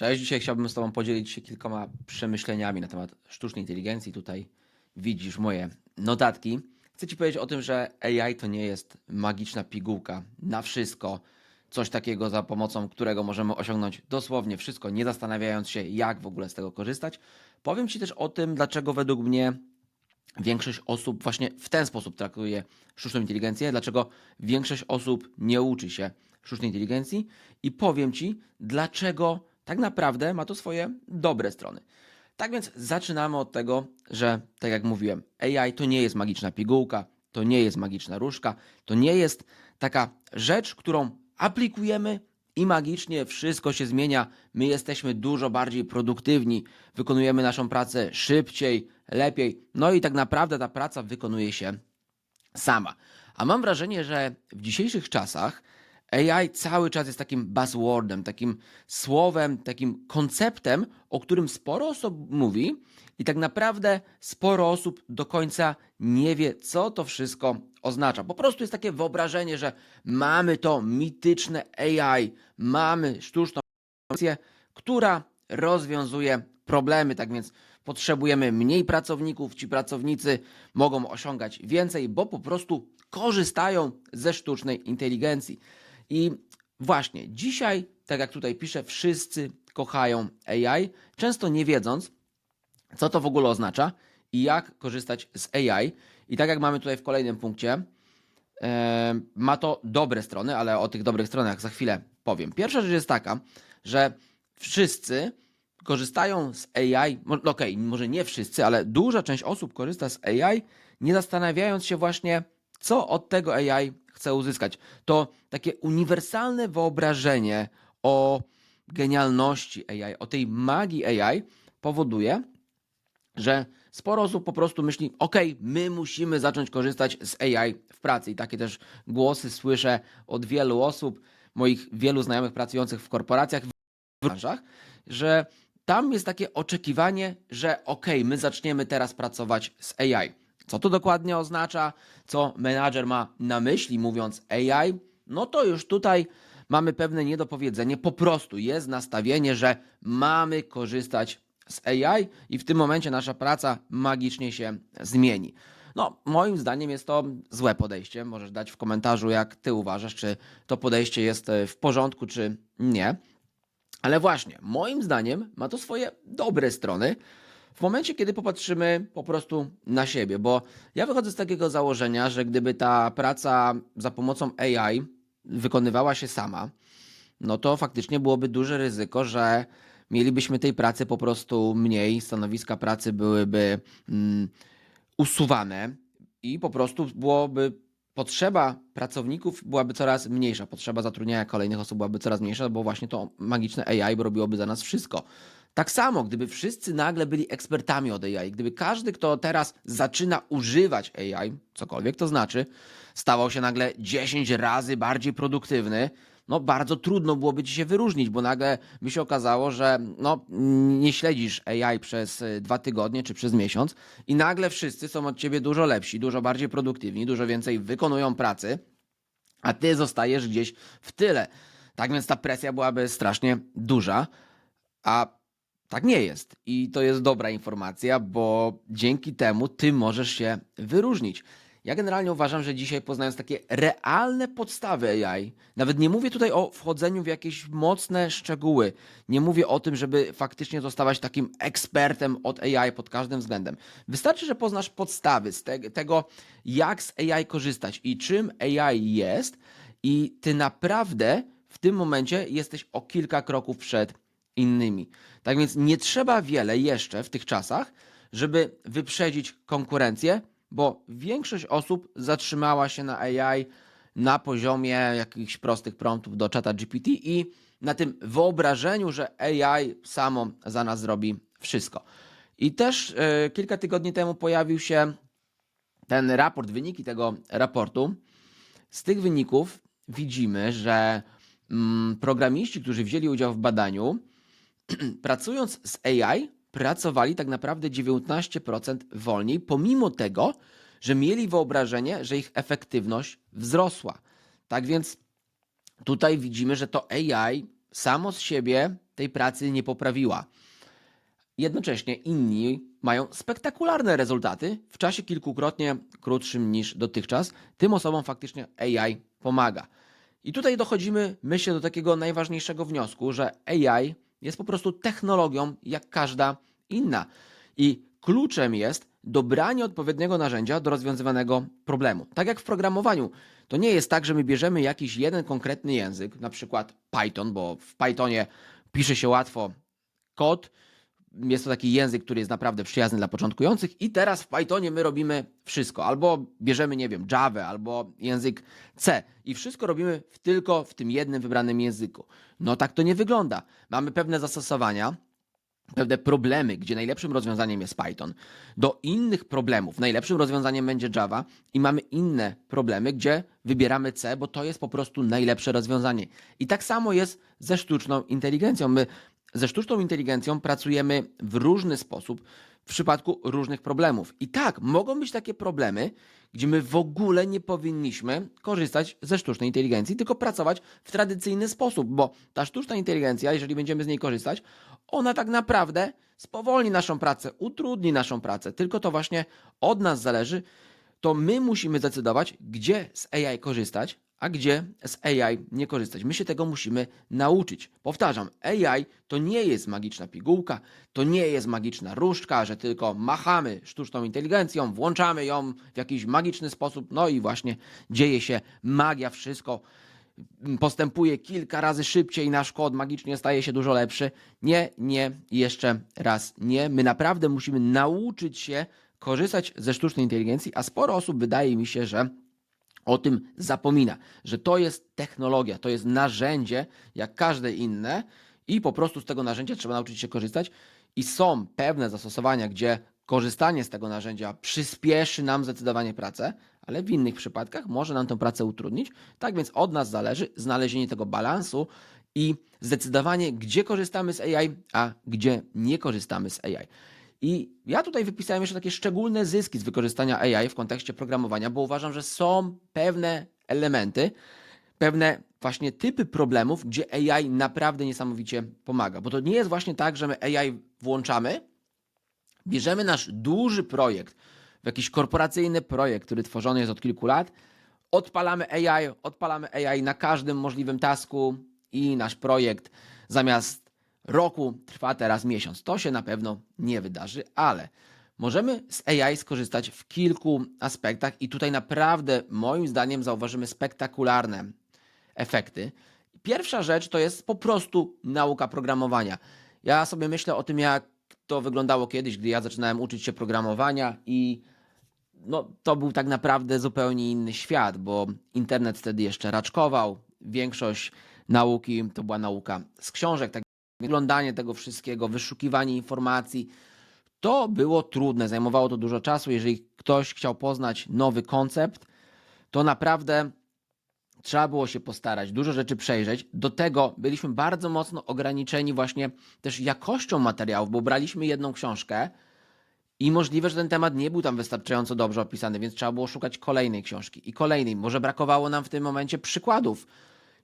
Cześć, dzisiaj chciałbym z Tobą podzielić się kilkoma przemyśleniami na temat sztucznej inteligencji. Tutaj widzisz moje notatki. Chcę Ci powiedzieć o tym, że AI to nie jest magiczna pigułka na wszystko, coś takiego za pomocą którego możemy osiągnąć dosłownie wszystko, nie zastanawiając się, jak w ogóle z tego korzystać. Powiem Ci też o tym, dlaczego według mnie większość osób właśnie w ten sposób traktuje sztuczną inteligencję, dlaczego większość osób nie uczy się sztucznej inteligencji i powiem Ci, dlaczego tak naprawdę ma to swoje dobre strony. Tak więc zaczynamy od tego, że tak jak mówiłem, AI to nie jest magiczna pigułka, to nie jest magiczna różka, to nie jest taka rzecz, którą aplikujemy i magicznie wszystko się zmienia. My jesteśmy dużo bardziej produktywni, wykonujemy naszą pracę szybciej, lepiej. No i tak naprawdę ta praca wykonuje się sama. A mam wrażenie, że w dzisiejszych czasach AI cały czas jest takim buzzwordem, takim słowem, takim konceptem, o którym sporo osób mówi i tak naprawdę sporo osób do końca nie wie, co to wszystko oznacza. Po prostu jest takie wyobrażenie, że mamy to mityczne AI, mamy sztuczną inteligencję, która rozwiązuje problemy. Tak więc potrzebujemy mniej pracowników, ci pracownicy mogą osiągać więcej, bo po prostu korzystają ze sztucznej inteligencji. I właśnie dzisiaj, tak jak tutaj piszę, wszyscy kochają AI, często nie wiedząc, co to w ogóle oznacza i jak korzystać z AI. I tak jak mamy tutaj w kolejnym punkcie, e, ma to dobre strony, ale o tych dobrych stronach za chwilę powiem. Pierwsza rzecz jest taka, że wszyscy korzystają z AI, okej, może nie wszyscy, ale duża część osób korzysta z AI, nie zastanawiając się właśnie, co od tego AI chce uzyskać. To takie uniwersalne wyobrażenie o genialności AI, o tej magii AI powoduje, że sporo osób po prostu myśli, ok, my musimy zacząć korzystać z AI w pracy. I takie też głosy słyszę od wielu osób, moich wielu znajomych pracujących w korporacjach, w branżach, że tam jest takie oczekiwanie, że ok, my zaczniemy teraz pracować z AI. Co to dokładnie oznacza? Co menadżer ma na myśli, mówiąc AI? No to już tutaj mamy pewne niedopowiedzenie. Po prostu jest nastawienie, że mamy korzystać z AI i w tym momencie nasza praca magicznie się zmieni. No, moim zdaniem jest to złe podejście. Możesz dać w komentarzu, jak ty uważasz, czy to podejście jest e, w porządku, czy nie. Ale właśnie, moim zdaniem ma to swoje dobre strony. W momencie, kiedy popatrzymy po prostu na siebie, bo ja wychodzę z takiego założenia, że gdyby ta praca za pomocą AI wykonywała się sama, no to faktycznie byłoby duże ryzyko, że mielibyśmy tej pracy po prostu mniej, stanowiska pracy byłyby mm, usuwane i po prostu byłoby potrzeba pracowników byłaby coraz mniejsza, potrzeba zatrudniania kolejnych osób byłaby coraz mniejsza, bo właśnie to magiczne AI robiłoby za nas wszystko. Tak samo, gdyby wszyscy nagle byli ekspertami od AI, gdyby każdy, kto teraz zaczyna używać AI, cokolwiek to znaczy, stawał się nagle 10 razy bardziej produktywny, no bardzo trudno byłoby ci się wyróżnić, bo nagle by się okazało, że no, nie śledzisz AI przez y, dwa tygodnie czy przez miesiąc i nagle wszyscy są od ciebie dużo lepsi, dużo bardziej produktywni, dużo więcej wykonują pracy, a ty zostajesz gdzieś w tyle. Tak więc ta presja byłaby strasznie duża, a tak nie jest. I to jest dobra informacja, bo dzięki temu ty możesz się wyróżnić. Ja generalnie uważam, że dzisiaj poznając takie realne podstawy AI, nawet nie mówię tutaj o wchodzeniu w jakieś mocne szczegóły, nie mówię o tym, żeby faktycznie zostawać takim ekspertem od AI pod każdym względem. Wystarczy, że poznasz podstawy z te tego, jak z AI korzystać i czym AI jest, i ty naprawdę w tym momencie jesteś o kilka kroków przed innymi. Tak więc nie trzeba wiele jeszcze w tych czasach, żeby wyprzedzić konkurencję, bo większość osób zatrzymała się na AI na poziomie jakichś prostych promptów do czata GPT i na tym wyobrażeniu, że AI samo za nas zrobi wszystko. I też e, kilka tygodni temu pojawił się ten raport, wyniki tego raportu. Z tych wyników widzimy, że mm, programiści, którzy wzięli udział w badaniu, pracując z AI, pracowali tak naprawdę 19% wolniej, pomimo tego, że mieli wyobrażenie, że ich efektywność wzrosła. Tak więc tutaj widzimy, że to AI samo z siebie tej pracy nie poprawiła. Jednocześnie inni mają spektakularne rezultaty w czasie kilkukrotnie krótszym niż dotychczas. Tym osobom faktycznie AI pomaga. I tutaj dochodzimy, myślę, do takiego najważniejszego wniosku, że AI jest po prostu technologią jak każda inna. I kluczem jest dobranie odpowiedniego narzędzia do rozwiązywanego problemu. Tak jak w programowaniu, to nie jest tak, że my bierzemy jakiś jeden konkretny język, na przykład Python, bo w Pythonie pisze się łatwo kod, jest to taki język, który jest naprawdę przyjazny dla początkujących i teraz w Pythonie my robimy wszystko. Albo bierzemy, nie wiem, Java, albo język C i wszystko robimy w, tylko w tym jednym wybranym języku. No tak to nie wygląda. Mamy pewne zastosowania, pewne problemy, gdzie najlepszym rozwiązaniem jest Python. Do innych problemów najlepszym rozwiązaniem będzie Java i mamy inne problemy, gdzie wybieramy C, bo to jest po prostu najlepsze rozwiązanie. I tak samo jest ze sztuczną inteligencją. My ze sztuczną inteligencją pracujemy w różny sposób w przypadku różnych problemów. I tak, mogą być takie problemy, gdzie my w ogóle nie powinniśmy korzystać ze sztucznej inteligencji, tylko pracować w tradycyjny sposób, bo ta sztuczna inteligencja, jeżeli będziemy z niej korzystać, ona tak naprawdę spowolni naszą pracę, utrudni naszą pracę. Tylko to właśnie od nas zależy. To my musimy zdecydować, gdzie z AI korzystać, a gdzie z AI nie korzystać. My się tego musimy nauczyć. Powtarzam, AI to nie jest magiczna pigułka, to nie jest magiczna różdżka, że tylko machamy sztuczną inteligencją, włączamy ją w jakiś magiczny sposób, no i właśnie dzieje się magia, wszystko postępuje kilka razy szybciej, nasz kod magicznie staje się dużo lepszy. Nie, nie, jeszcze raz nie. My naprawdę musimy nauczyć się korzystać ze sztucznej inteligencji, a sporo osób wydaje mi się, że o tym zapomina, że to jest technologia, to jest narzędzie jak każde inne i po prostu z tego narzędzia trzeba nauczyć się korzystać i są pewne zastosowania, gdzie korzystanie z tego narzędzia przyspieszy nam zdecydowanie pracę, ale w innych przypadkach może nam tę pracę utrudnić. Tak więc od nas zależy znalezienie tego balansu i zdecydowanie, gdzie korzystamy z AI, a gdzie nie korzystamy z AI. I ja tutaj wypisałem jeszcze takie szczególne zyski z wykorzystania AI w kontekście programowania, bo uważam, że są pewne elementy, pewne właśnie typy problemów, gdzie AI naprawdę niesamowicie pomaga. Bo to nie jest właśnie tak, że my AI włączamy, bierzemy nasz duży projekt, jakiś korporacyjny projekt, który tworzony jest od kilku lat, odpalamy AI, odpalamy AI na każdym możliwym tasku i nasz projekt zamiast roku trwa teraz miesiąc. To się na pewno nie wydarzy, ale możemy z AI skorzystać w kilku aspektach i tutaj naprawdę moim zdaniem zauważymy spektakularne efekty. Pierwsza rzecz to jest po prostu nauka programowania. Ja sobie myślę o tym, jak to wyglądało kiedyś, gdy ja zaczynałem uczyć się programowania i no, to był tak naprawdę zupełnie inny świat, bo internet wtedy jeszcze raczkował. Większość nauki to była nauka z książek, tak wyglądanie tego wszystkiego, wyszukiwanie informacji. To było trudne, zajmowało to dużo czasu. Jeżeli ktoś chciał poznać nowy koncept, to naprawdę trzeba było się postarać, dużo rzeczy przejrzeć. Do tego byliśmy bardzo mocno ograniczeni właśnie też jakością materiałów, bo braliśmy jedną książkę i możliwe, że ten temat nie był tam wystarczająco dobrze opisany, więc trzeba było szukać kolejnej książki i kolejnej. Może brakowało nam w tym momencie przykładów.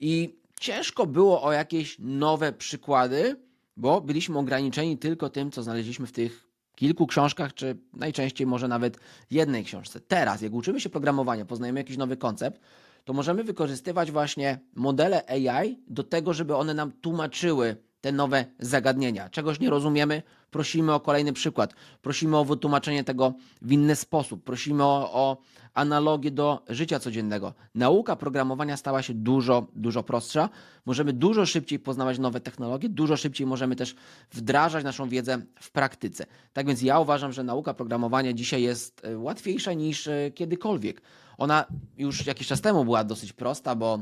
I ciężko było o jakieś nowe przykłady, bo byliśmy ograniczeni tylko tym, co znaleźliśmy w tych kilku książkach, czy najczęściej może nawet jednej książce. Teraz, jak uczymy się programowania, poznajemy jakiś nowy koncept, to możemy wykorzystywać właśnie modele AI do tego, żeby one nam tłumaczyły te nowe zagadnienia. Czegoś nie rozumiemy, prosimy o kolejny przykład, prosimy o wytłumaczenie tego w inny sposób, prosimy o, o analogię do życia codziennego. Nauka programowania stała się dużo, dużo prostsza. Możemy dużo szybciej poznawać nowe technologie, dużo szybciej możemy też wdrażać naszą wiedzę w praktyce. Tak więc ja uważam, że nauka programowania dzisiaj jest e, łatwiejsza niż e, kiedykolwiek. Ona już jakiś czas temu była dosyć prosta, bo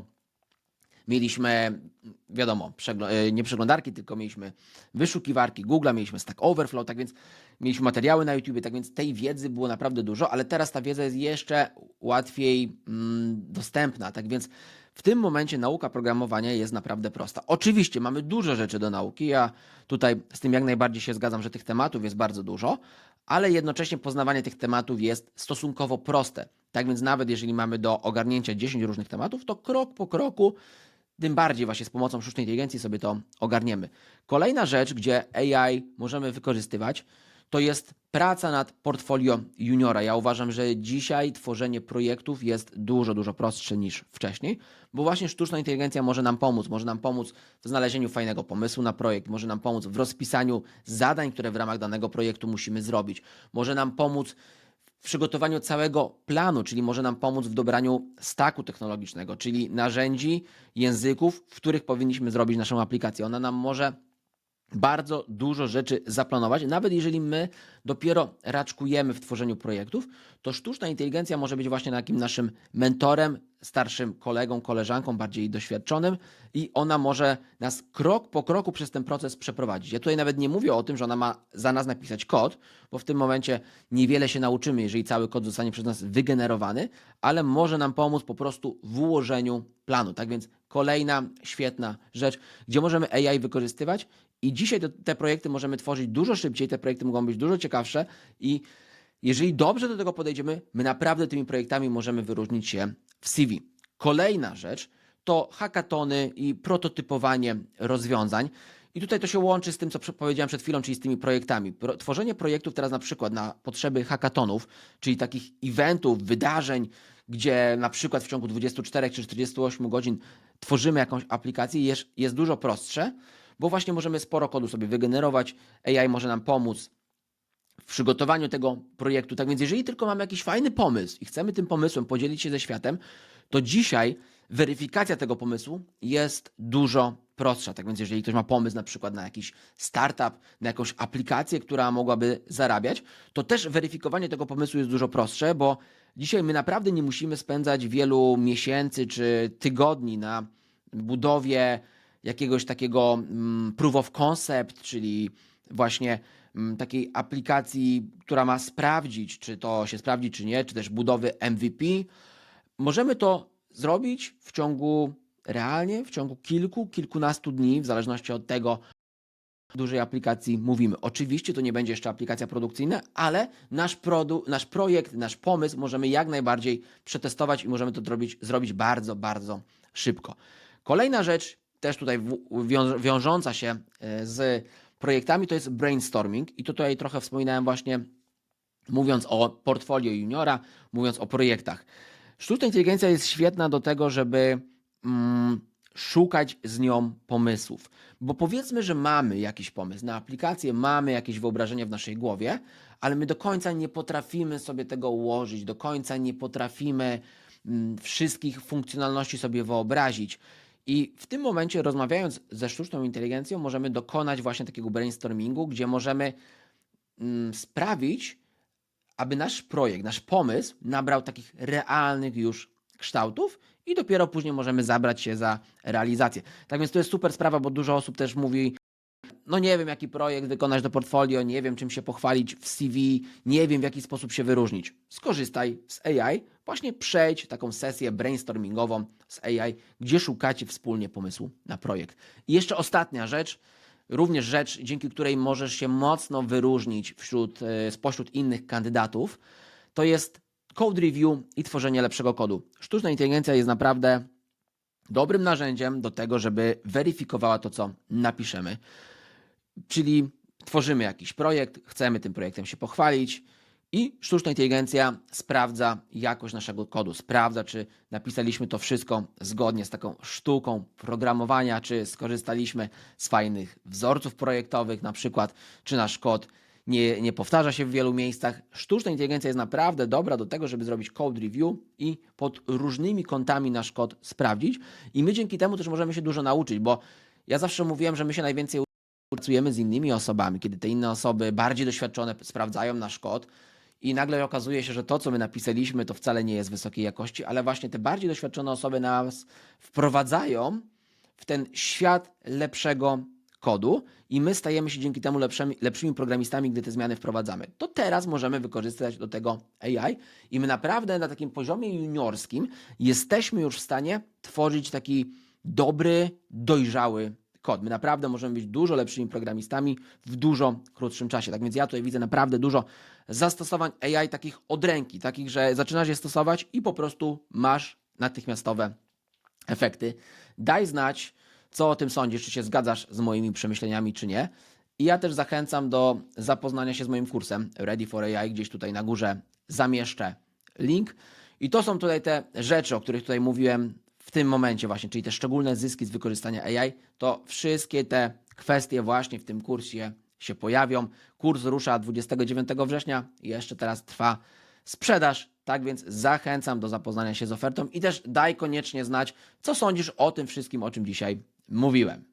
Mieliśmy, wiadomo, przegl- nie przeglądarki, tylko mieliśmy wyszukiwarki Google, mieliśmy Stack Overflow, tak więc mieliśmy materiały na YouTube, tak więc tej wiedzy było naprawdę dużo, ale teraz ta wiedza jest jeszcze łatwiej mm, dostępna, tak więc w tym momencie nauka programowania jest naprawdę prosta. Oczywiście mamy dużo rzeczy do nauki, ja tutaj z tym jak najbardziej się zgadzam, że tych tematów jest bardzo dużo, ale jednocześnie poznawanie tych tematów jest stosunkowo proste. Tak więc nawet jeżeli mamy do ogarnięcia 10 różnych tematów, to krok po kroku tym bardziej właśnie z pomocą sztucznej inteligencji sobie to ogarniemy. Kolejna rzecz, gdzie AI możemy wykorzystywać, to jest praca nad portfolio juniora. Ja uważam, że dzisiaj tworzenie projektów jest dużo, dużo prostsze niż wcześniej, bo właśnie sztuczna inteligencja może nam pomóc. Może nam pomóc w znalezieniu fajnego pomysłu na projekt, może nam pomóc w rozpisaniu zadań, które w ramach danego projektu musimy zrobić, może nam pomóc w przygotowaniu całego planu, czyli może nam pomóc w dobraniu staku technologicznego, czyli narzędzi, języków, w których powinniśmy zrobić naszą aplikację. Ona nam może bardzo dużo rzeczy zaplanować. Nawet jeżeli my dopiero raczkujemy w tworzeniu projektów, to sztuczna inteligencja może być właśnie takim naszym mentorem, starszym kolegą, koleżanką, bardziej doświadczonym i ona może nas krok po kroku przez ten proces przeprowadzić. Ja tutaj nawet nie mówię o tym, że ona ma za nas napisać kod, bo w tym momencie niewiele się nauczymy, jeżeli cały kod zostanie przez nas wygenerowany, ale może nam pomóc po prostu w ułożeniu planu. Tak więc kolejna świetna rzecz, gdzie możemy AI wykorzystywać i dzisiaj te projekty możemy tworzyć dużo szybciej, te projekty mogą być dużo ciekawsze i jeżeli dobrze do tego podejdziemy, my naprawdę tymi projektami możemy wyróżnić się w CV. Kolejna rzecz to hackatony i prototypowanie rozwiązań. I tutaj to się łączy z tym, co powiedziałem przed chwilą, czyli z tymi projektami. Pro, tworzenie projektów teraz na przykład na potrzeby hackatonów, czyli takich eventów, wydarzeń, gdzie na przykład w ciągu 24 czy 48 godzin tworzymy jakąś aplikację, jest, jest dużo prostsze, bo właśnie możemy sporo kodu sobie wygenerować. AI może nam pomóc w przygotowaniu tego projektu. Tak więc, jeżeli tylko mamy jakiś fajny pomysł i chcemy tym pomysłem podzielić się ze światem, to dzisiaj weryfikacja tego pomysłu jest dużo prostsza. Tak więc, jeżeli ktoś ma pomysł na przykład na jakiś startup, na jakąś aplikację, która mogłaby zarabiać, to też weryfikowanie tego pomysłu jest dużo prostsze, bo dzisiaj my naprawdę nie musimy spędzać wielu miesięcy czy tygodni na budowie jakiegoś takiego mm, proof of concept, czyli właśnie takiej aplikacji, która ma sprawdzić, czy to się sprawdzi, czy nie, czy też budowy MVP. Możemy to zrobić w ciągu realnie, w ciągu kilku, kilkunastu dni, w zależności od tego, dużej aplikacji mówimy. Oczywiście to nie będzie jeszcze aplikacja produkcyjna, ale nasz, produ- nasz projekt, nasz pomysł możemy jak najbardziej przetestować i możemy to zrobić, zrobić bardzo, bardzo szybko. Kolejna rzecz, też tutaj wiążąca się e, z projektami, to jest brainstorming i tutaj trochę wspominałem właśnie mówiąc o portfolio juniora, mówiąc o projektach. Sztuczna inteligencja jest świetna do tego, żeby mm, szukać z nią pomysłów. Bo powiedzmy, że mamy jakiś pomysł na aplikację, mamy jakieś wyobrażenie w naszej głowie, ale my do końca nie potrafimy sobie tego ułożyć, do końca nie potrafimy mm, wszystkich funkcjonalności sobie wyobrazić. I w tym momencie, rozmawiając ze sztuczną inteligencją, możemy dokonać właśnie takiego brainstormingu, gdzie możemy mm, sprawić, aby nasz projekt, nasz pomysł nabrał takich realnych już kształtów i dopiero później możemy zabrać się za realizację. Tak więc to jest super sprawa, bo dużo osób też mówi, no nie wiem jaki projekt wykonać do portfolio, nie wiem czym się pochwalić w CV, nie wiem w jaki sposób się wyróżnić. Skorzystaj z AI, właśnie przejdź taką sesję brainstormingową z AI, gdzie szukacie wspólnie pomysłu na projekt. I jeszcze ostatnia rzecz, również rzecz, dzięki której możesz się mocno wyróżnić wśród, e, spośród innych kandydatów, to jest code review i tworzenie lepszego kodu. Sztuczna inteligencja jest naprawdę dobrym narzędziem do tego, żeby weryfikowała to, co napiszemy. Czyli tworzymy jakiś projekt, chcemy tym projektem się pochwalić i sztuczna inteligencja sprawdza jakość naszego kodu, sprawdza, czy napisaliśmy to wszystko zgodnie z taką sztuką programowania, czy skorzystaliśmy z fajnych wzorców projektowych, na przykład, czy nasz kod nie, nie powtarza się w wielu miejscach. Sztuczna inteligencja jest naprawdę dobra do tego, żeby zrobić code review i pod różnymi kątami nasz kod sprawdzić. I my dzięki temu też możemy się dużo nauczyć, bo ja zawsze mówiłem, że my się najwięcej pracujemy z innymi osobami, kiedy te inne osoby bardziej doświadczone sprawdzają nasz kod i nagle okazuje się, że to, co my napisaliśmy, to wcale nie jest wysokiej jakości, ale właśnie te bardziej doświadczone osoby nas wprowadzają w ten świat lepszego kodu i my stajemy się dzięki temu lepszymi, lepszymi programistami, gdy te zmiany wprowadzamy. To teraz możemy wykorzystać do tego AI i my naprawdę na takim poziomie juniorskim jesteśmy już w stanie tworzyć taki dobry, dojrzały kod. My naprawdę możemy być dużo lepszymi programistami w dużo krótszym czasie. Tak więc ja tutaj widzę naprawdę dużo zastosowań AI takich od ręki, takich, że zaczynasz je stosować i po prostu masz natychmiastowe efekty. Daj znać, co o tym sądzisz, czy się zgadzasz z moimi przemyśleniami, czy nie. I ja też zachęcam do zapoznania się z moim kursem Ready for AI. Gdzieś tutaj na górze zamieszczę link. I to są tutaj te rzeczy, o których tutaj mówiłem w tym momencie właśnie, czyli te szczególne zyski z wykorzystania AI. To wszystkie te kwestie właśnie w tym kursie się pojawią. Kurs rusza 29 września i jeszcze teraz trwa sprzedaż. Tak więc zachęcam do zapoznania się z ofertą i też daj koniecznie znać, co sądzisz o tym wszystkim, o czym dzisiaj mówiłem.